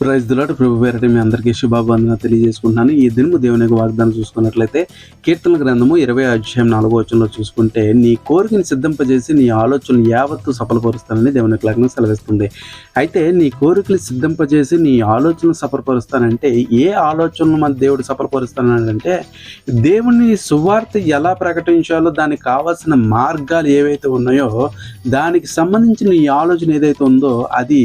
Praise దులాడు ప్రభు పేరటి మీ అందరికీ శుభాబంధన తెలియజేసుకుంటున్నాను. ఈ దినము దేవుని యొక్క వాగ్దానం చూసుకున్నట్లయితే కీర్తన గ్రంథము ఇరవై అధ్యాయం నాలుగో వచనంలో చూసుకుంటే నీ కోరికని సిద్ధంపజేసి నీ ఆలోచనలు యావత్తు సఫలపరుస్తానని దేవుని యొక్క లగ్నం సెలవిస్తుంది. అయితే నీ కోరికలు సిద్ధంపజేసి నీ ఆలోచనలు సఫలపరుస్తానంటే ఏ ఆలోచనలు మన దేవుడు సఫలపరుస్తానంటే దేవుని సువార్త ఎలా ప్రకటించాలో దానికి కావాల్సిన మార్గాలు ఏవైతే ఉన్నాయో దానికి సంబంధించిన ఈ ఆలోచన ఏదైతే ఉందో అది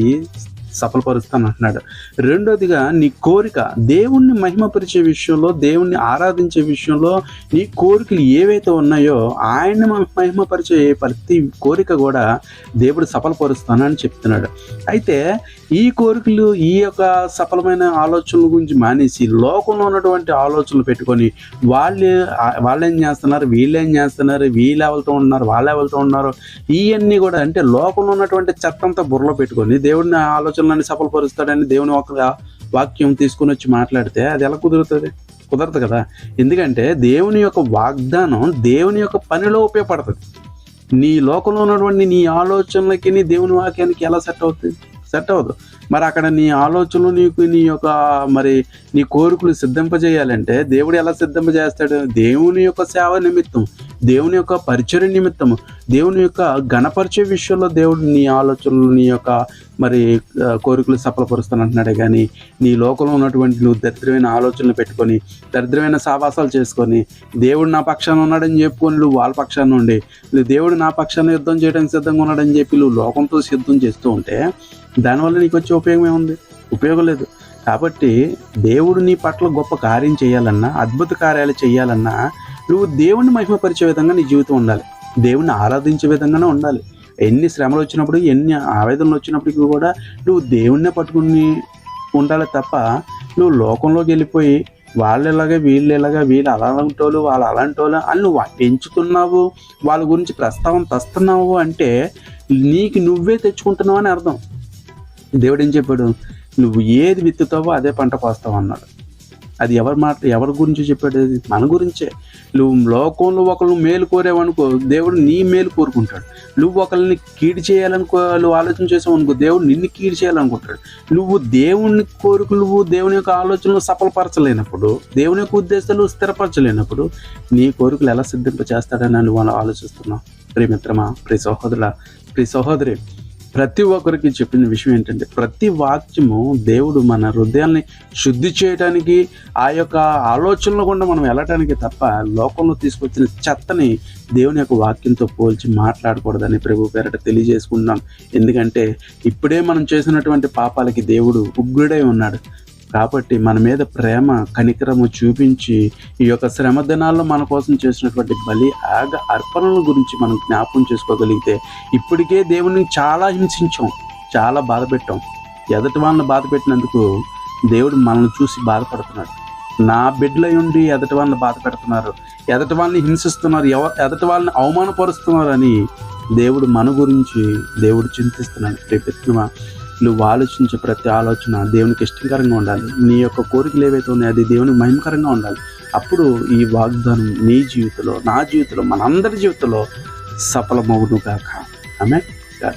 సఫలపరుస్తాను అంటున్నాడు రెండోదిగా నీ కోరిక దేవుణ్ణి మహిమపరిచే విషయంలో దేవుణ్ణి ఆరాధించే విషయంలో నీ కోరికలు ఏవైతే ఉన్నాయో ఆయన్ని మహిమపరిచే ప్రతి కోరిక కూడా దేవుడు సఫలపరుస్తానని చెప్తున్నాడు. అయితే ఈ కోరికలు ఈ యొక్క సఫలమైన ఆలోచనల గురించి మానేసి లోకంలో ఉన్నటువంటి ఆలోచనలు పెట్టుకొని వాళ్ళు వాళ్ళేం చేస్తున్నారు వీళ్ళేం ఏం చేస్తున్నారు వీళ్ళు ఎవరితో ఉన్నారు వాళ్ళు ఎవరితో ఉన్నారు ఇవన్నీ కూడా అంటే లోకంలో ఉన్నటువంటి చెత్తంతా బుర్రలో పెట్టుకొని దేవుడిని ఆలోచన ఆలోచనలన్నీ సఫలపరుస్తాడని దేవుని ఒక వాక్యం తీసుకొని వచ్చి మాట్లాడితే అది ఎలా కుదురుతుంది? కుదరదు కదా? ఎందుకంటే దేవుని యొక్క వాగ్దానం దేవుని యొక్క పనిలో ఉపయోగపడుతుంది. నీ లోకంలో ఉన్నటువంటి నీ ఆలోచనలకి నీ దేవుని వాక్యానికి ఎలా సెట్ అవుతుంది? సెట్ అవ్వదు. మరి అక్కడ నీ ఆలోచనలు నీకు నీ యొక్క మరి నీ కోరికలు సిద్ధింపజేయాలంటే దేవుడు ఎలా సిద్ధింపజేస్తాడు? దేవుని యొక్క సేవ నిమిత్తం దేవుని యొక్క పరిచయ నిమిత్తము దేవుని యొక్క గణపరిచే విషయంలో దేవుడు నీ ఆలోచనలు నీ యొక్క మరి కోరికలు సఫలపరుస్తానంటున్నాడే కానీ నీ లోకంలో ఉన్నటువంటి నువ్వు దరిద్రమైన ఆలోచనలు పెట్టుకొని దరిద్రమైన సావాసాలు చేసుకొని దేవుడు నా పక్షాన ఉన్నాడని చెప్పుకొని నువ్వు వాళ్ళ పక్షాన ఉండి దేవుడు నా పక్షాన యుద్ధం చేయడానికి సిద్ధంగా ఉన్నాడని చెప్పి నువ్వు లోకంతో సిద్ధం చేస్తూ ఉంటే దానివల్ల నీకు వచ్చే ఉపయోగం ఏముంది? ఉపయోగం లేదు. కాబట్టి దేవుడు నీ పట్ల గొప్ప కార్యం చేయాలన్నా అద్భుత కార్యాలు చేయాలన్నా నువ్వు దేవుణ్ణి మహిమపరిచే విధంగా నీ జీవితం ఉండాలి. దేవుణ్ణి ఆరాధించే విధంగానే ఉండాలి. ఎన్ని శ్రమలు వచ్చినప్పుడు ఎన్ని ఆవేదనలు వచ్చినప్పటికీ కూడా నువ్వు దేవుణ్ణే పట్టుకుని ఉండాలి తప్ప నువ్వు లోకంలోకి వెళ్ళిపోయి వాళ్ళు ఇలాగా వీళ్ళు ఇలాగా వీళ్ళు అలాంటి వాళ్ళు వాళ్ళు అలాంటి వాళ్ళు అని నువ్వు పెంచుతున్నావు వాళ్ళ గురించి ప్రస్తావన తెస్తున్నావు అంటే నీకు నువ్వే తెచ్చుకుంటున్నావు అని అర్థం. దేవుడు ఏం చెప్పాడు? నువ్వు ఏది విత్తుతావో అదే పంట కోస్తావు అన్నాడు. అది ఎవరి మాట ఎవరి గురించి చెప్పాడు? అది మన గురించే. నువ్వు లోకంలో ఒకళ్ళు మేలు కోరేవనుకో దేవుడు నీ మేలు కోరుకుంటాడు. నువ్వు ఒకరిని కీడు చేయాలనుకో నువ్వు ఆలోచన చేసావనుకో దేవుడు నిన్ను కీడు చేయాలనుకుంటాడు. నువ్వు దేవుని కోరికలు నువ్వు దేవుని యొక్క ఆలోచనలు సఫలపరచలేనప్పుడు దేవుని యొక్క ఉద్దేశాలు స్థిరపరచలేనప్పుడు నీ కోరికలు ఎలా సిద్ధింప చేస్తాడని నువ్వు అలా ఆలోచిస్తున్నావు? ప్రియమిత్రమా ప్రియ సహోదరుల ప్రియ సహోదరి ప్రతి ఒక్కరికి చెప్పిన విషయం ఏంటంటే ప్రతి వాక్యము దేవుడు మన హృదయాల్ని శుద్ధి చేయడానికి ఆ యొక్క ఆలోచనలు కూడా మనం వెళ్ళటానికి తప్ప లోకంలో తీసుకొచ్చిన చెత్తని దేవుని యొక్క వాక్యంతో పోల్చి మాట్లాడకూడదని ప్రభు పేరట తెలియజేసుకుంటున్నాం. ఎందుకంటే ఇప్పుడే మనం చేసినటువంటి పాపాలకి దేవుడు ఉగ్రుడై ఉన్నాడు. కాబట్టి మన మీద ప్రేమ కనికరము చూపించి ఈ యొక్క శ్రమ దినాల్లో మన కోసం చేసినటువంటి బలి ఆగ అర్పణల గురించి మనం జ్ఞాపకం చేసుకోగలిగితే ఇప్పటికే దేవుని చాలా హింసించాం చాలా బాధ పెట్టాం ఎదటి వాళ్ళని బాధ పెట్టినందుకు దేవుడు మనల్ని చూసి బాధపడుతున్నాడు. నా బిడ్డలై ఉండి ఎదటి వాళ్ళని బాధ పెడుతున్నారు ఎదటి వాళ్ళని హింసిస్తున్నారు ఎవ ఎదటి వాళ్ళని అవమానపరుస్తున్నారు అని దేవుడు మన గురించి దేవుడు చింతిస్తున్నాడు. రేపెత్తున నువ్వు ఆలోచించే ప్రతి ఆలోచన దేవునికి ఇష్టకరంగా ఉండాలి. నీ యొక్క కోరికలు ఏవైతే ఉన్నాయో అది దేవునికి మహిమకరంగా ఉండాలి. అప్పుడు ఈ వాగ్దానం నీ జీవితంలో నా జీవితంలో మనందరి జీవితంలో సఫలమవును కాక ఆమె గాడ్